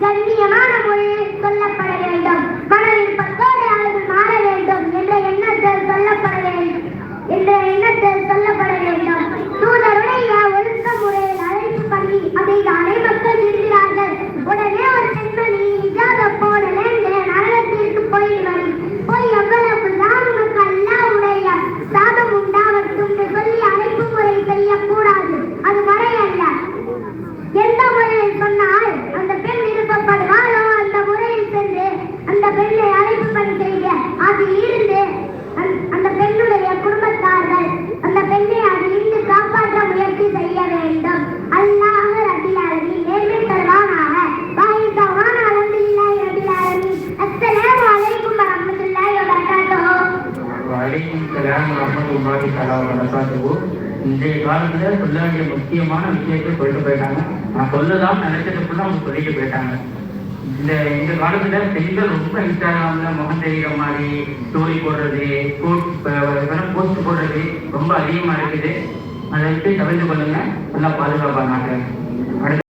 dan. இல்லாமல் கலாவை நடத்தாதவோ இன்றைய காலத்துல சொல்ல வேண்டிய முக்கியமான விஷயத்தை சொல்லிட்டு போயிட்டாங்க. நான் சொல்லலாம் நினைச்சது அவங்க சொல்லிட்டு போயிட்டாங்க. இந்த இந்த காலத்துல பெண்கள் ரொம்ப இன்ஸ்டாகிராம்ல முகம் தெரிகிற மாதிரி ஸ்டோரி போடுறது போஸ்ட் போடுறது ரொம்ப அதிகமா இருக்குது. அதை விட்டு தவிர்த்து கொள்ளுங்க. நல்லா பாதுகாப்பாங்க